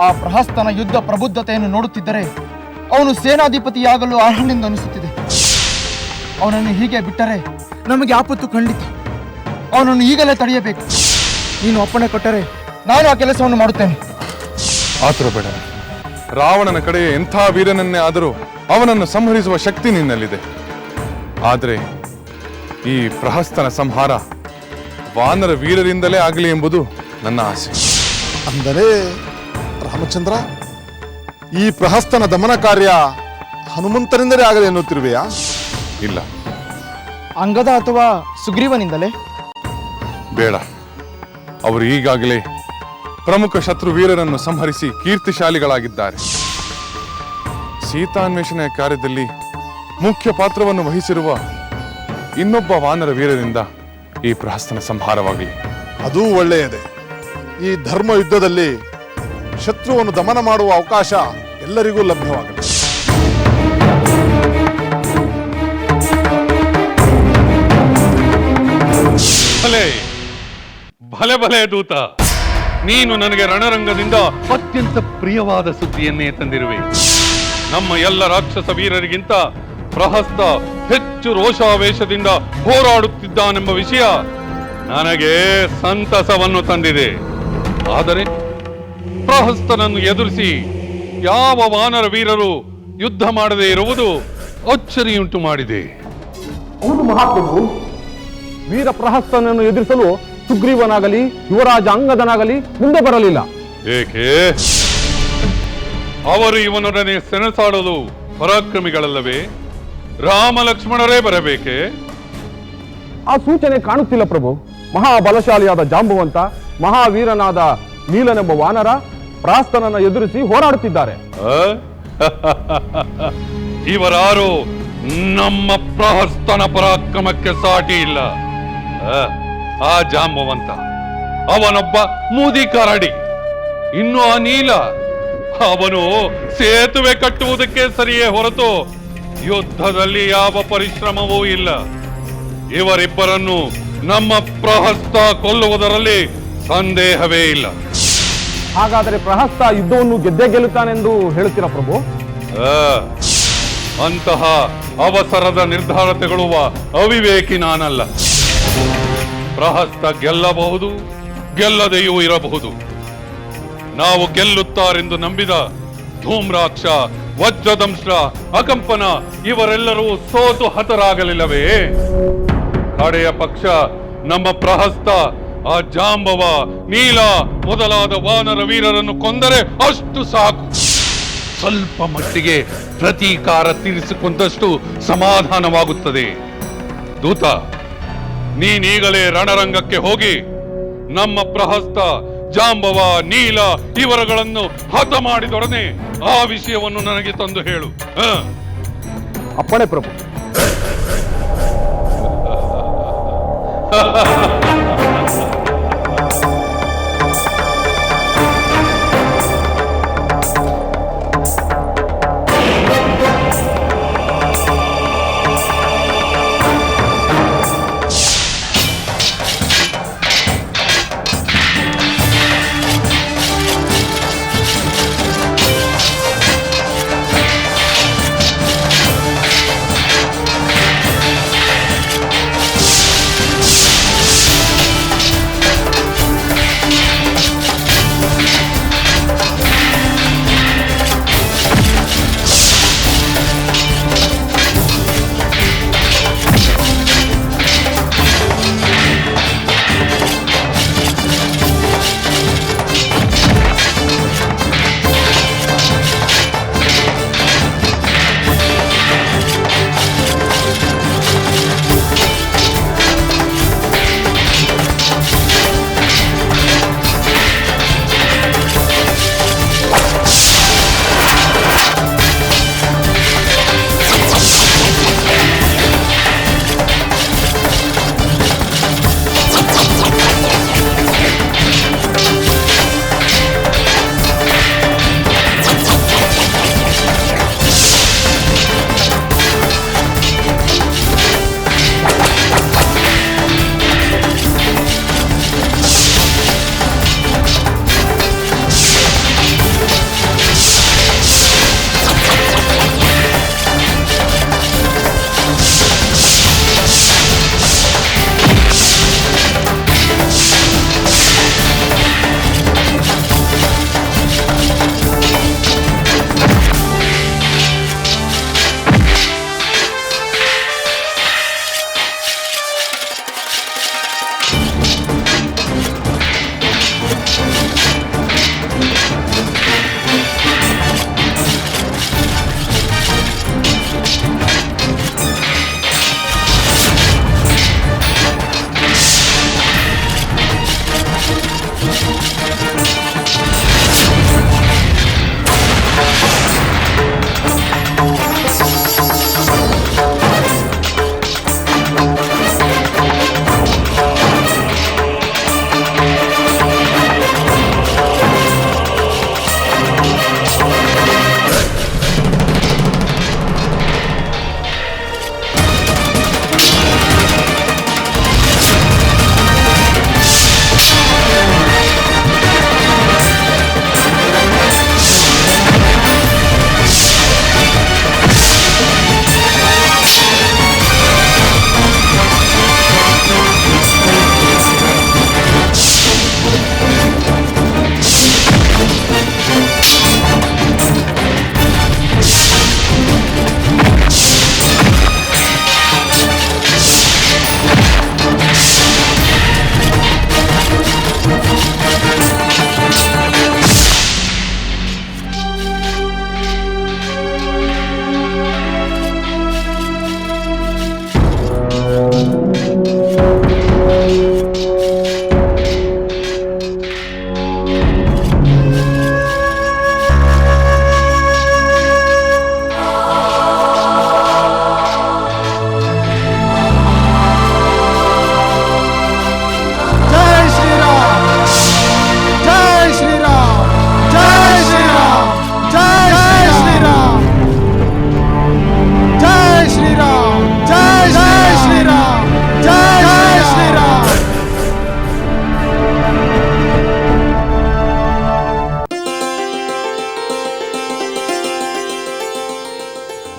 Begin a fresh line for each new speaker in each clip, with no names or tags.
ಆ ಪ್ರಹಸ್ತನ ಯುದ್ಧ ಪ್ರಬುದ್ಧತೆಯನ್ನು ನೋಡುತ್ತಿದ್ದರೆ ಅವನು ಸೇನಾಧಿಪತಿಯಾಗಲು ಅರ್ಹನೆಂದು ಅನಿಸುತ್ತಿದೆ. ಅವನನ್ನು ಹೀಗೆ ಬಿಟ್ಟರೆ ನಮಗೆ ಆಪತ್ತು ಖಂಡಿತ. ಅವನನ್ನು ಈಗಲೇ ತಡೆಯಬೇಕು. ನೀನು ಒಪ್ಪಣೆ ಕೊಟ್ಟರೆ ನಾನು ಆ ಕೆಲಸವನ್ನು ಮಾಡುತ್ತೇನೆ.
ಆತುರ ಬೇಡ. ರಾವಣನ ಕಡೆಯ ಎಂಥ ವೀರನನ್ನೇ ಆದರೂ ಅವನನ್ನು ಸಂಹರಿಸುವ ಶಕ್ತಿ ನಿನ್ನಲ್ಲಿದೆ. ಆದರೆ ಈ ಪ್ರಹಸ್ತನ ಸಂಹಾರ ವಾನರ ವೀರರಿಂದಲೇ ಆಗಲಿ ಎಂಬುದು ನನ್ನ ಆಸೆ.
ಅಂದರೆ ರಾಮಚಂದ್ರ ಈ ಪ್ರಹಸ್ತನ ದಮನ ಕಾರ್ಯ ಹನುಮಂತರಿಂದಲೇ ಆಗಲಿ ಎನ್ನುತ್ತಿರುವೆಯಾ?
ಇಲ್ಲ.
ಅಂಗದ ಅಥವಾ ಸುಗ್ರೀವನಿಂದಲೇ?
ಬೇಡ. ಅವರು ಈಗಾಗಲೇ ಪ್ರಮುಖ ಶತ್ರು ವೀರರನ್ನು ಸಂಹರಿಸಿ ಕೀರ್ತಿಶಾಲಿಗಳಾಗಿದ್ದಾರೆ. ಸೀತಾನ್ವೇಷಣೆಯ ಕಾರ್ಯದಲ್ಲಿ ಮುಖ್ಯ ಪಾತ್ರವನ್ನು ವಹಿಸಿರುವ ಇನ್ನೊಬ್ಬ ವಾನರ ವೀರರಿಂದ ಈ ಪ್ರಹಸ್ತನ ಸಂಹಾರವಾಗಲಿ.
ಅದೂ ಒಳ್ಳೆಯದೇ. ಈ ಧರ್ಮ ಯುದ್ಧದಲ್ಲಿ ಶತ್ರುವನ್ನು ದಮನ ಮಾಡುವ ಅವಕಾಶ ಎಲ್ಲರಿಗೂ ಲಭ್ಯವಾಗಲಿ.
ಭಲೆ ಭಲೆ ದೂತ. ನೀನು ನನಗೆ ರಣರಂಗದಿಂದ ಅತ್ಯಂತ ಪ್ರಿಯವಾದ ಸುದ್ದಿಯನ್ನೇ ತಂದಿರುವೆ. ನಮ್ಮ ಎಲ್ಲ ರಾಕ್ಷಸ ವೀರರಿಗಿಂತ ಪ್ರಹಸ್ತ ಹೆಚ್ಚು ರೋಷಾವೇಶದಿಂದ ಹೋರಾಡುತ್ತಿದ್ದಾನೆಂಬ ವಿಷಯ ನನಗೆ ಸಂತಸವನ್ನು ತಂದಿದೆ. ಆದರೆ ಪ್ರಹಸ್ತನನ್ನು ಎದುರಿಸಿ ಯಾವ ವಾನರ ವೀರರು ಯುದ್ಧ ಮಾಡದೇ ಇರುವುದು ಅಚ್ಚರಿಯುಂಟು ಮಾಡಿದೆ.
ಹೌದು ಮಹಾಪ್ರಭು. ವೀರ ಪ್ರಹಸ್ತನನ್ನು ಎದುರಿಸಲು ಸುಗ್ರೀವನಾಗಲಿ ಯುವರಾಜ ಅಂಗದನಾಗಲಿ ಮುಂದೆ ಬರಲಿಲ್ಲ.
ಏಕೆ? ಅವರು ಇವನೊಡನೆ ಸೆಣಸಾಡಲು ಪರಾಕ್ರಮಿಗಳಲ್ಲವೇ? ರಾಮ ಲಕ್ಷ್ಮಣರೇ ಬರಬೇಕೆ?
ಆ ಸೂಚನೆ ಕಾಣುತ್ತಿಲ್ಲ ಪ್ರಭು. ಮಹಾಬಲಶಾಲಿಯಾದ ಜಾಂಬುವಂತ ಮಹಾವೀರನಾದ ನೀಲನೆಂಬ ವಾನರ ಪ್ರಹಸ್ತನನ್ನು ಎದುರಿಸಿ ಹೋರಾಡುತ್ತಿದ್ದಾರೆ?
ಇವರಾರು ನಮ್ಮ ಪ್ರಹಸ್ತನ ಪರಾಕ್ರಮಕ್ಕೆ ಸಾಟಿ ಇಲ್ಲ. ಆ ಜಾಂಬವಂತ. ಅವನೊಬ್ಬ ಮೂದಿ ಕರಡಿ ಇನ್ನು ಆ ನೀಲ ಅವನು ಸೇತುವೆ ಕಟ್ಟುವುದಕ್ಕೆ ಸರಿಯೇ ಹೊರತು ಯುದ್ಧದಲ್ಲಿ ಯಾವ ಪರಿಶ್ರಮವೂ ಇಲ್ಲ. ಇವರಿಬ್ಬರನ್ನು ನಮ್ಮ ಪ್ರಹಸ್ತ ಕೊಲ್ಲುವುದರಲ್ಲಿ ಸಂದೇಹವೇ ಇಲ್ಲ.
ಹಾಗಾದರೆ ಪ್ರಹಸ್ತ ಯುದ್ಧವನ್ನು ಗೆದ್ದೇ ಗೆಲ್ಲುತ್ತಾನೆಂದು ಹೇಳುತ್ತೀರಾ ಪ್ರಭು?
ಅಂತಹ ಅವಸರದ ನಿರ್ಧಾರ ತಗೊಳ್ಳುವ ಅವಿವೇಕಿ ನಾನಲ್ಲ. ಪ್ರಹಸ್ತ ಗೆಲ್ಲಬಹುದು, ಗೆಲ್ಲದೆಯೂ ಇರಬಹುದು. ನಾವು ಗೆಲ್ಲುತ್ತಾರೆಂದು ನಂಬಿದ ಧೂಮ್ರಾಕ್ಷ, ವಜ್ರದಂಶ, ಅಕಂಪನ ಇವರೆಲ್ಲರೂ ಸೋತು ಹತರಾಗಲಿಲ್ಲವೇ? ಕಡೆಯ ಪಕ್ಷ ನಮ್ಮ ಪ್ರಹಸ್ತ ಆ ಜಾಂಬವ ನೀಲ ಮೊದಲಾದ ವಾನರ ವೀರರನ್ನು ಕೊಂದರೆ ಅಷ್ಟು ಸಾಕು. ಸ್ವಲ್ಪ ಮಟ್ಟಿಗೆ ಪ್ರತೀಕಾರ ತೀರಿಸಿಕೊಂಡಷ್ಟು ಸಮಾಧಾನವಾಗುತ್ತದೆ. ದೂತ ನೀನೀಗಲೇ ರಣರಂಗಕ್ಕೆ ಹೋಗಿ ನಮ್ಮ ಪ್ರಹಸ್ತ ಜಾಂಬವ ನೀಲ ಇವರಗಳನ್ನು ಹತ ಮಾಡಿದೊಡನೆ ಆ ವಿಷಯವನ್ನು ನನಗೆ ತಂದು ಹೇಳು?
ಅಪ್ಪಣೆ ಪ್ರಭು.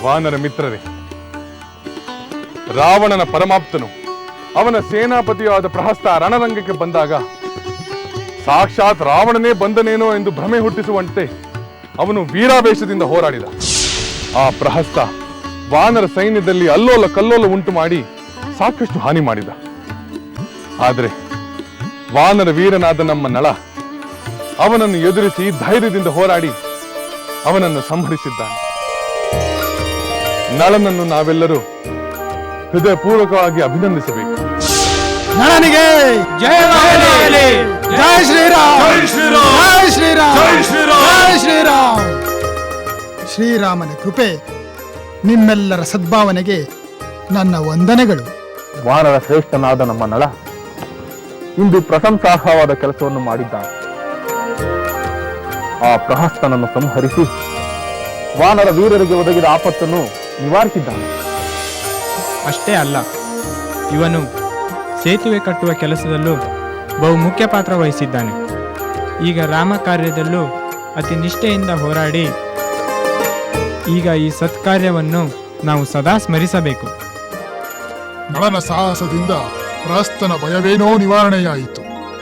ವಾನರ ಮಿತ್ರರೇ, ರಾವಣನ ಪರಮಾಪ್ತನು ಅವನ ಸೇನಾಪತಿಯಾದ ಪ್ರಹಸ್ತ ರಣರಂಗಕ್ಕೆ ಬಂದಾಗ ಸಾಕ್ಷಾತ್ ರಾವಣನೇ ಬಂದನೇನೋ ಎಂದು ಭ್ರಮೆ ಹುಟ್ಟಿಸುವಂತೆ ಅವನು ವೀರಾವೇಶದಿಂದ ಹೋರಾಡಿದ. ಆ ಪ್ರಹಸ್ತ ವಾನರ ಸೈನ್ಯದಲ್ಲಿ ಅಲ್ಲೋಲ ಕಲ್ಲೋಲ ಉಂಟು ಮಾಡಿ ಸಾಕಷ್ಟು ಹಾನಿ ಮಾಡಿದ. ಆದರೆ ವಾನರ ವೀರನಾದ ನಮ್ಮ ನಳ ಅವನನ್ನು ಎದುರಿಸಿ ಧೈರ್ಯದಿಂದ ಹೋರಾಡಿ ಅವನನ್ನು ಸಂಹರಿಸಿದ್ದಾನೆ. ನಳನನ್ನು ನಾವೆಲ್ಲರೂ ಹೃದಯಪೂರ್ವಕವಾಗಿ ಅಭಿನಂದಿಸಬೇಕು.
ನನಗೆ ಜಯ ಶ್ರೀರಾಮ್ ಜಯ ಶ್ರೀರಾಮ್. ಜಯ ಶ್ರೀರಾಮ್.
ಶ್ರೀರಾಮನ ಕೃಪೆ ನಿಮ್ಮೆಲ್ಲರ ಸದ್ಭಾವನೆಗೆ ನನ್ನ ವಂದನೆಗಳು.
ವಾನರ ಶ್ರೇಷ್ಠನಾದ ನಮ್ಮ ನಳ ಇಂದು ಪ್ರಶಂಸಾರ್ಹವಾದ ಕೆಲಸವನ್ನು ಮಾಡಿದ್ದಾನೆ. ಆ ಪ್ರಹಸ್ತನನ್ನು ಸಂಹರಿಸಿ ವಾನರ ವೀರರಿಗೆ ಒದಗಿದ ಆಪತ್ತನ್ನು ನಿವಾರಿಸಿದ್ದಾನೆ.
ಅಷ್ಟೇ ಅಲ್ಲ ಇವನು ಸೇತುವೆ ಕಟ್ಟುವ ಕೆಲಸದಲ್ಲೂ ಬಹು ಮುಖ್ಯ ಪಾತ್ರ ವಹಿಸಿದ್ದಾನೆ. ಈಗ ರಾಮ ಕಾರ್ಯದಲ್ಲೂ ಅತಿ ನಿಷ್ಠೆಯಿಂದ ಹೋರಾಡಿ ಈಗ ಈ ಸತ್ಕಾರ್ಯವನ್ನು ನಾವು ಸದಾ ಸ್ಮರಿಸಬೇಕು.
ನಳನ ಸಾಹಸದಿಂದ ಪ್ರಾಸ್ತನ ಭಯವೇನೋ ನಿವಾರಣೆಯಾಯಿತು.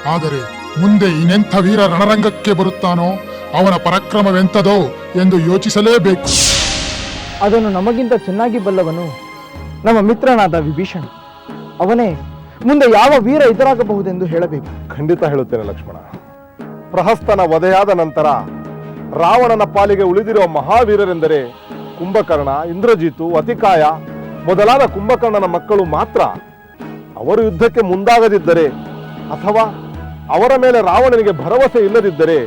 ಆದರೆ ಮುಂದೆ ಇನ್ನೆಂಥ ವೀರ ರಣರಂಗಕ್ಕೆ ಬರುತ್ತಾನೋ ಅವನ ಪರಾಕ್ರಮವೆಂಥದೋ ಎಂದು ಯೋಚಿಸಲೇಬೇಕು.
ಅದನ್ನು ನಮಗಿಂತ ಚೆನ್ನಾಗಿ ಬಲ್ಲವನು ನಮ್ಮ ಮಿತ್ರನಾದ ವಿಭೀಷಣ. ಅವನೇ ಮುಂದೆ ಯಾವ ವೀರ ಎದುರಾಗಬಹುದೆಂದು ಹೇಳಬೇಕು.
ಖಂಡಿತ ಹೇಳುತ್ತೇನೆ ಲಕ್ಷ್ಮಣ. ಪ್ರಹಸ್ತನ ವಧೆಯಾದ ನಂತರ ರಾವಣನ ಪಾಲಿಗೆ ಉಳಿದಿರುವ ಮಹಾವೀರರೆಂದರೆ ಕುಂಭಕರ್ಣ ಇಂದ್ರಜಿತು ಅತಿಕಾಯ ಮೊದಲಾದ ಕುಂಭಕರ್ಣನ ಮಕ್ಕಳು ಮಾತ್ರ. ಅವರು ಯುದ್ಧಕ್ಕೆ ಮುಂದಾಗದಿದ್ದರೆ ಅಥವಾ ಅವರ ಮೇಲೆ ರಾವಣನಿಗೆ ಭರವಸೆ ಇಲ್ಲದಿದ್ದರೆ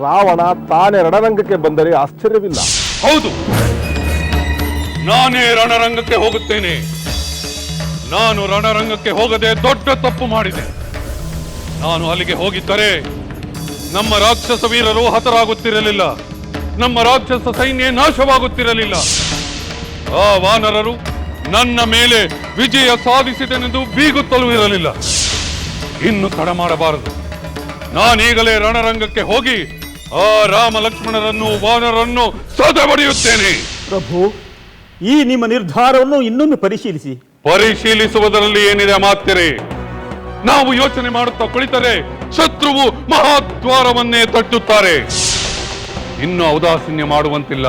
ರಾವಣ ತಾನೇ ರಣರಂಗಕ್ಕೆ ಬಂದರೆ ಆಶ್ಚರ್ಯವಿಲ್ಲ.
ಹೌದು. ನಾನೇ ರಣರಂಗಕ್ಕೆ ಹೋಗುತ್ತೇನೆ. ನಾನು ರಣರಂಗಕ್ಕೆ ಹೋಗದೆ ದೊಡ್ಡ ತಪ್ಪು ಮಾಡಿದೆ. ನಾನು ಅಲ್ಲಿಗೆ ಹೋಗಿದ್ದರೆ ನಮ್ಮ ರಾಕ್ಷಸ ವೀರರು ಹತರಾಗುತ್ತಿರಲಿಲ್ಲ. ನಮ್ಮ ರಾಕ್ಷಸ ಸೈನ್ಯ ನಾಶವಾಗುತ್ತಿರಲಿಲ್ಲ. ಆ ವಾನರರು ನನ್ನ ಮೇಲೆ ವಿಜಯ ಸಾಧಿಸಿದನೆಂದು ಬೀಗುತ್ತಲೂ ಇರಲಿಲ್ಲ. ಇನ್ನು ತಡ ಮಾಡಬಾರದು. ನಾನೀಗಲೇ ರಣರಂಗಕ್ಕೆ ಹೋಗಿ ಆ ರಾಮ ಲಕ್ಷ್ಮಣರನ್ನು, ವಾನರನ್ನು ಸದೆಬಡಿಯುತ್ತೇನೆ.
ಪ್ರಭು ಈ ನಿಮ್ಮ ನಿರ್ಧಾರವನ್ನು ಇನ್ನೊಮ್ಮೆ ಪರಿಶೀಲಿಸಿ.
ಪರಿಶೀಲಿಸುವುದರಲ್ಲಿ ಏನಿದೆ ಮಾತ್ಯರೆ? ನಾವು ಯೋಚನೆ ಮಾಡುತ್ತಾ ಕುಳಿತರೆ ಶತ್ರುವು ಮಹಾದ್ವಾರವನ್ನೇ ತಟ್ಟುತ್ತಾರೆ. ಇನ್ನು ಔದಾಸೀನ್ಯ ಮಾಡುವಂತಿಲ್ಲ.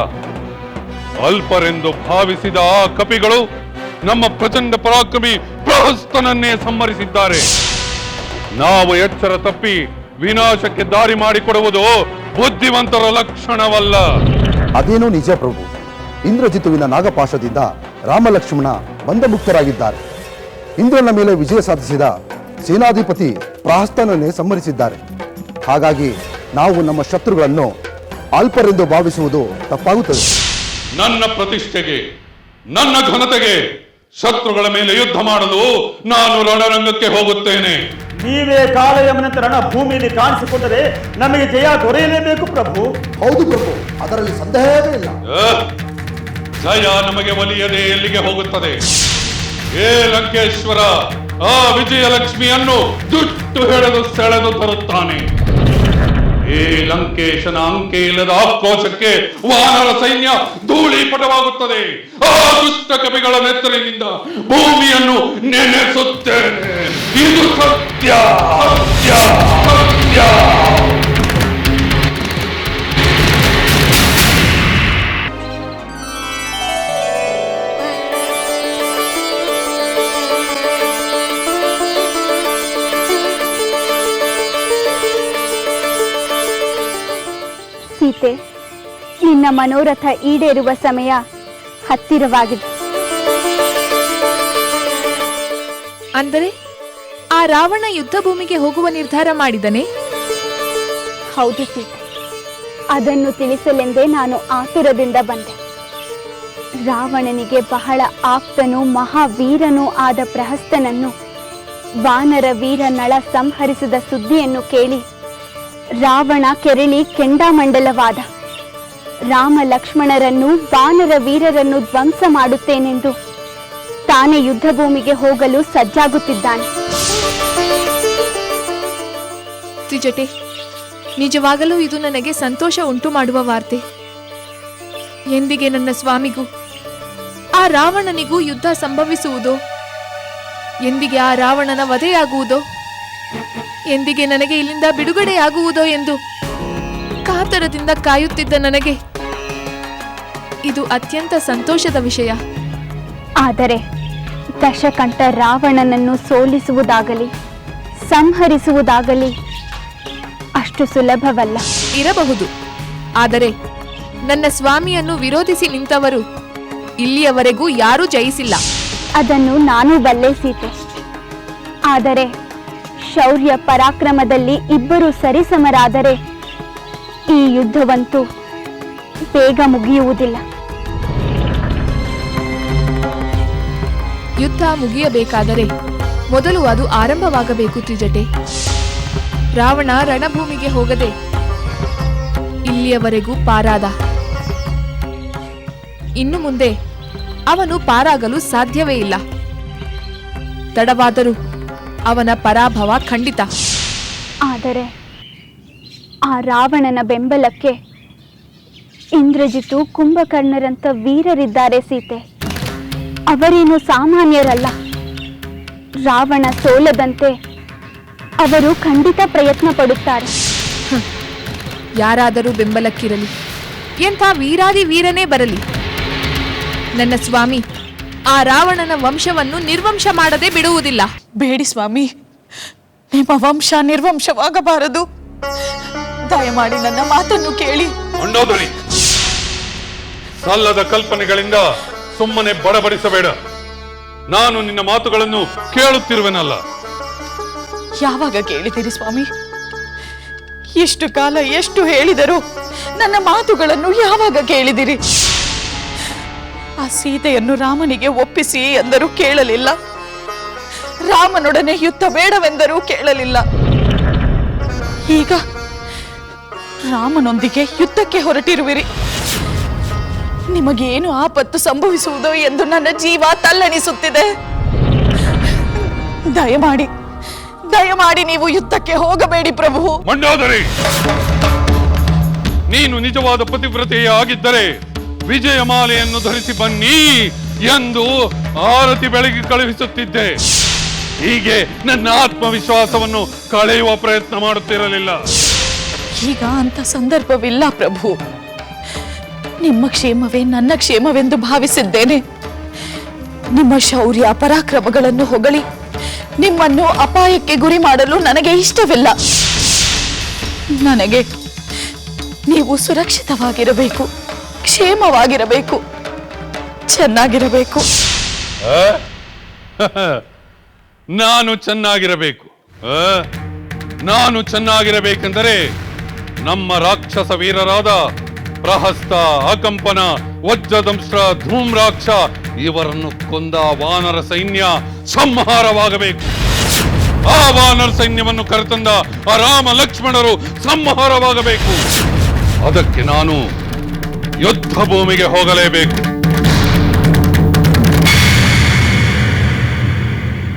ಅಲ್ಪರೆಂದು ಭಾವಿಸಿದ ಆ ಕಪಿಗಳು ನಮ್ಮ ಪ್ರಚಂಡ ಪರಾಕ್ರಮಿ ಪ್ರಹಸ್ತನನ್ನೇ ಸಂಹರಿಸಿದ್ದಾರೆ. ನಾವು ಎಚ್ಚರ ತಪ್ಪಿ ವಿನಾಶಕ್ಕೆ ದಾರಿ ಮಾಡಿಕೊಡುವುದು ಬುದ್ಧಿವಂತರ ಲಕ್ಷಣವಲ್ಲ.
ಅದೇನು ನಿಜ ಪ್ರಭು. ಇಂದ್ರಜಿತುವಿನ ನಾಗಪಾಶದಿಂದ ರಾಮಲಕ್ಷ್ಮಣ ಬಂಧಮುಕ್ತರಾಗಿದ್ದಾರೆ. ಇಂದ್ರನ ಮೇಲೆ ವಿಜಯ ಸಾಧಿಸಿದ ಸೇನಾಧಿಪತಿ ಪ್ರಹಸ್ತನನ್ನೇ ಸಂಹರಿಸಿದ್ದಾರೆ. ಹಾಗಾಗಿ ನಾವು ನಮ್ಮ ಶತ್ರುಗಳನ್ನು ಅಲ್ಪರೆಂದು ಭಾವಿಸುವುದು ತಪ್ಪಾಗುತ್ತದೆ.
ನನ್ನ ಪ್ರತಿಷ್ಠೆಗೆ ನನ್ನ ಘನತೆಗೆ ಶತ್ರುಗಳ ಮೇಲೆ ಯುದ್ಧ ಮಾಡಲು ನಾನು ರಣರಂಗಕ್ಕೆ ಹೋಗುತ್ತೇನೆ.
ನೀವೇ ಕಾಲಯಮನಂತ ರಣ ಭೂಮಿಯಲ್ಲಿ ಕಾಣಿಸಿಕೊಂಡರೆ ನಮಗೆ ಜಯ ದೊರೆಯಲೇಬೇಕು ಪ್ರಭು.
ಹೌದು ಪ್ರಭು ಅದರಲ್ಲಿ ಸಂದೇಹವೇ ಇಲ್ಲ.
ಜಯ ನಮಗೆ ಒಲಿಯದೆ ಎಲ್ಲಿಗೆ ಹೋಗುತ್ತದೆ? ಏ ಲಂಕೇಶ್ವರ, ಆ ವಿಜಯಲಕ್ಷ್ಮಿಯನ್ನು ಜುಟ್ಟು ಹೇಳಲು ಸೆಳೆದು ತರುತ್ತಾನೆ. ಏ ಲಂಕೇಶನ ಅಂಕೆ ಇಲ್ಲದ ಆಕ್ರೋಶಕ್ಕೆ ವಾನರ ಸೈನ್ಯ ಧೂಳಿಪಟವಾಗುತ್ತದೆ. ಆ ದುಷ್ಟ ಕವಿಗಳ ನೆತ್ತರಿನಿಂದ ಭೂಮಿಯನ್ನು ನೆನೆಸುತ್ತೇನೆ. ಇದು ಸತ್ಯ ಸತ್ಯ ಸತ್ಯ.
ಸೀತೆ ನಿನ್ನ ಮನೋರಥ ಈಡೇರುವ ಸಮಯ ಹತ್ತಿರವಾಗಿದೆ.
ಅಂದರೆ ಆ ರಾವಣ ಯುದ್ಧ ಭೂಮಿಗೆ ಹೋಗುವ ನಿರ್ಧಾರ ಮಾಡಿದನೆ?
ಹೌದು ಸೀತೆ. ಅದನ್ನು ತಿಳಿಸಲೆಂದೇ ನಾನು ಆತುರದಿಂದ ಬಂದೆ. ರಾವಣನಿಗೆ ಬಹಳ ಆಪ್ತನೂ ಮಹಾವೀರನೂ ಆದ ಪ್ರಹಸ್ತನನ್ನು ವಾನರ ವೀರ ನಳ ಸಂಹರಿಸಿದ ಸುದ್ದಿಯನ್ನು ಕೇಳಿ ರಾವಣ ಕೆರಳಿ ಕೆಂಡಾಮಂಡಲವಾದ. ರಾಮ ಲಕ್ಷ್ಮಣರನ್ನು ವಾನರ ವೀರರನ್ನು ಧ್ವಂಸ ಮಾಡುತ್ತೇನೆಂದು ತಾನೇ ಯುದ್ಧ ಭೂಮಿಗೆ ಹೋಗಲು ಸಜ್ಜಾಗುತ್ತಿದ್ದಾನೆ.
ತ್ರಿಜಟೆ, ನಿಜವಾಗಲೂ ಇದು ನನಗೆ ಸಂತೋಷ ಉಂಟು ಮಾಡುವ ವಾರ್ತೆ. ಎಂದಿಗೆ ನನ್ನ ಸ್ವಾಮಿಗೂ, ಆ ರಾವಣನಿಗೂ ಯುದ್ಧ ಸಂಭವಿಸುವುದೋ? ಎಂದಿಗೆ ಆ ರಾವಣನ ವಧೆಯಾಗುವುದೋ? ಎಂದಿಗೆ ನನಗೆ ಇಲ್ಲಿಂದ ಬಿಡುಗಡೆಯಾಗುವುದೋ ಎಂದು ಕಾತರದಿಂದ ಕಾಯುತ್ತಿದ್ದ ನನಗೆ. ಇದು ಅತ್ಯಂತ ಸಂತೋಷದ ವಿಷಯ.
ಆದರೆ ದಶಕಂಠ ರಾವಣನನ್ನು ಸೋಲಿಸುವುದಾಗಲಿ ಸಂಹರಿಸುವುದಾಗಲಿ ಅಷ್ಟು ಸುಲಭವಲ್ಲ.
ಇರಬಹುದು. ಆದರೆ ನನ್ನ ಸ್ವಾಮಿಯನ್ನು ವಿರೋಧಿಸಿ ನಿಂತವರು ಇಲ್ಲಿಯವರೆಗೂ ಯಾರೂ ಜಯಿಸಿಲ್ಲ.
ಅದನ್ನು ನಾನು ಬಲ್ಲೆ ಸೀತೆ ಆದರೆ ಶೌರ್ಯ ಪರಾಕ್ರಮದಲ್ಲಿ ಇಬ್ಬರು ಸರಿಸಮರಾದರೆ ಈ ಯುದ್ಧವಂತೂ ಬೇಗ ಮುಗಿಯುವುದಿಲ್ಲ.
ಯುದ್ಧ ಮುಗಿಯಬೇಕಾದರೆ ಮೊದಲು ಅದು ಆರಂಭವಾಗಬೇಕು ತ್ರಿಜಟೆ. ರಾವಣ ರಣಭೂಮಿಗೆ ಹೋಗದೆ ಇಲ್ಲಿಯವರೆಗೂ ಪಾರಾದ. ಇನ್ನು ಮುಂದೆ ಅವನು ಪಾರಾಗಲು ಸಾಧ್ಯವೇ ಇಲ್ಲ. ತಡವಾದರೂ ಅವನ ಪರಾಭವ ಖಂಡಿತ.
ಆದರೆ ಆ ರಾವಣನ ಬೆಂಬಲಕ್ಕೆ ಇಂದ್ರಜಿತು ಕುಂಭಕರ್ಣರಂತ ವೀರರಿದ್ದಾರೆ ಸೀತೆ. ಅವರೇನು ಸಾಮಾನ್ಯರಲ್ಲ. ರಾವಣ ಸೋಲದಂತೆ ಅವರು ಖಂಡಿತ ಪ್ರಯತ್ನ ಪಡುತ್ತಾರೆ.
ಯಾರಾದರೂ ಬೆಂಬಲಕ್ಕಿರಲಿ. ಎಂಥ ವೀರಾದಿ ವೀರನೇ ಬರಲಿ. ನನ್ನ ಸ್ವಾಮಿ ಆ ರಾವಣನ ವಂಶವನ್ನು ನಿರ್ವಂಶ ಮಾಡದೆ ಬಿಡುವುದಿಲ್ಲ.
ಬೇಡಿ ಸ್ವಾಮಿ ನಿಮ್ಮ ವಂಶ ನಿರ್ವಂಶವಾಗಬಾರದು. ದಯಮಾಡಿ ನನ್ನ ಮಾತನ್ನು ಕೇಳಿ.
ಮಂಡೋದರಿ ಸಲ್ಲದ ಕಲ್ಪನೆಗಳಿಂದ ಸುಮ್ಮನೆ ಬಡಬಡಿಸಬೇಡ. ನಾನು ನಿನ್ನ ಮಾತುಗಳನ್ನು ಕೇಳುತ್ತಿರುವೆನಲ್ಲ.
ಯಾವಾಗ ಕೇಳಿದಿರಿ ಸ್ವಾಮಿ? ಎಷ್ಟು ಕಾಲ ಎಷ್ಟು ಹೇಳಿದರು ನನ್ನ ಮಾತುಗಳನ್ನು ಯಾವಾಗ ಕೇಳಿದಿರಿ? ಆ ಸೀತೆಯನ್ನು ರಾಮನಿಗೆ ಒಪ್ಪಿಸಿ ಎಂದರೂ ಕೇಳಲಿಲ್ಲ. ರಾಮನೊಡನೆ ಯುದ್ಧ ಬೇಡವೆಂದರೂ ಕೇಳಲಿಲ್ಲ. ಈಗ ರಾಮನೊಂದಿಗೆ ಯುದ್ಧಕ್ಕೆ ಹೊರಟಿರುವಿರಿ. ನಿಮಗೇನು ಆಪತ್ತು ಸಂಭವಿಸುವುದೋ ಎಂದು ನನ್ನ ಜೀವ ತಲ್ಲಣಿಸುತ್ತಿದೆ. ದಯಮಾಡಿ ದಯಮಾಡಿ ನೀವು ಯುದ್ಧಕ್ಕೆ ಹೋಗಬೇಡಿ ಪ್ರಭು.
ಮಂಡೋದರಿ ನೀನು ನಿಜವಾದ ಪತಿವ್ರತೆಯೇ ಆಗಿದ್ದರೆ ವಿಜಯ ಮಾಲೆಯನ್ನು ಧರಿಸಿ ಬನ್ನಿ ಎಂದು ಆರತಿ ಬೆಳಗ್ಗೆ ಕಳುಹಿಸುತ್ತಿದ್ದೆ. ಹೀಗೆ ನನ್ನ ಆತ್ಮವಿಶ್ವಾಸವನ್ನು ಕಳೆಯುವ ಪ್ರಯತ್ನ ಮಾಡುತ್ತಿರಲಿಲ್ಲ.
ಈಗ ಅಂತ ಸಂದರ್ಭವಿಲ್ಲ ಪ್ರಭು. ನಿಮ್ಮ ಕ್ಷೇಮವೇ ನನ್ನ ಕ್ಷೇಮವೆಂದು ಭಾವಿಸಿದ್ದೇನೆ. ನಿಮ್ಮ ಶೌರ್ಯ ಪರಾಕ್ರಮಗಳನ್ನು ಹೊಗಳಿ, ನಿಮ್ಮನ್ನು ಅಪಾಯಕ್ಕೆ ಗುರಿ ಮಾಡಲು ನನಗೆ ಇಷ್ಟವಿಲ್ಲ. ನನಗೆ ನೀವು ಸುರಕ್ಷಿತವಾಗಿರಬೇಕು. ಕ್ಷೇಮವಾಗಿರಬೇಕು. ಚೆನ್ನಾಗಿರಬೇಕು?
ನಾನು ಚೆನ್ನಾಗಿರಬೇಕು? ನಾನು ಚೆನ್ನಾಗಿರಬೇಕೆಂದರೆ ನಮ್ಮ ರಾಕ್ಷಸ ವೀರರಾದ ಪ್ರಹಸ್ತ ಅಕಂಪನ, ವಜ್ರದಂಶ, ಧೂಮ್ರಾಕ್ಷ ಇವರನ್ನು ಕೊಂದ ವಾನರ ಸೈನ್ಯ ಸಂಹಾರವಾಗಬೇಕು. ಆ ವಾನರ ಸೈನ್ಯವನ್ನು ಕರೆತಂದ ಆ ರಾಮ ಲಕ್ಷ್ಮಣರು ಸಂಹಾರವಾಗಬೇಕು. ಅದಕ್ಕೆ ನಾನು ಯುದ್ಧ ಭೂಮಿಗೆ ಹೋಗಲೇಬೇಕು.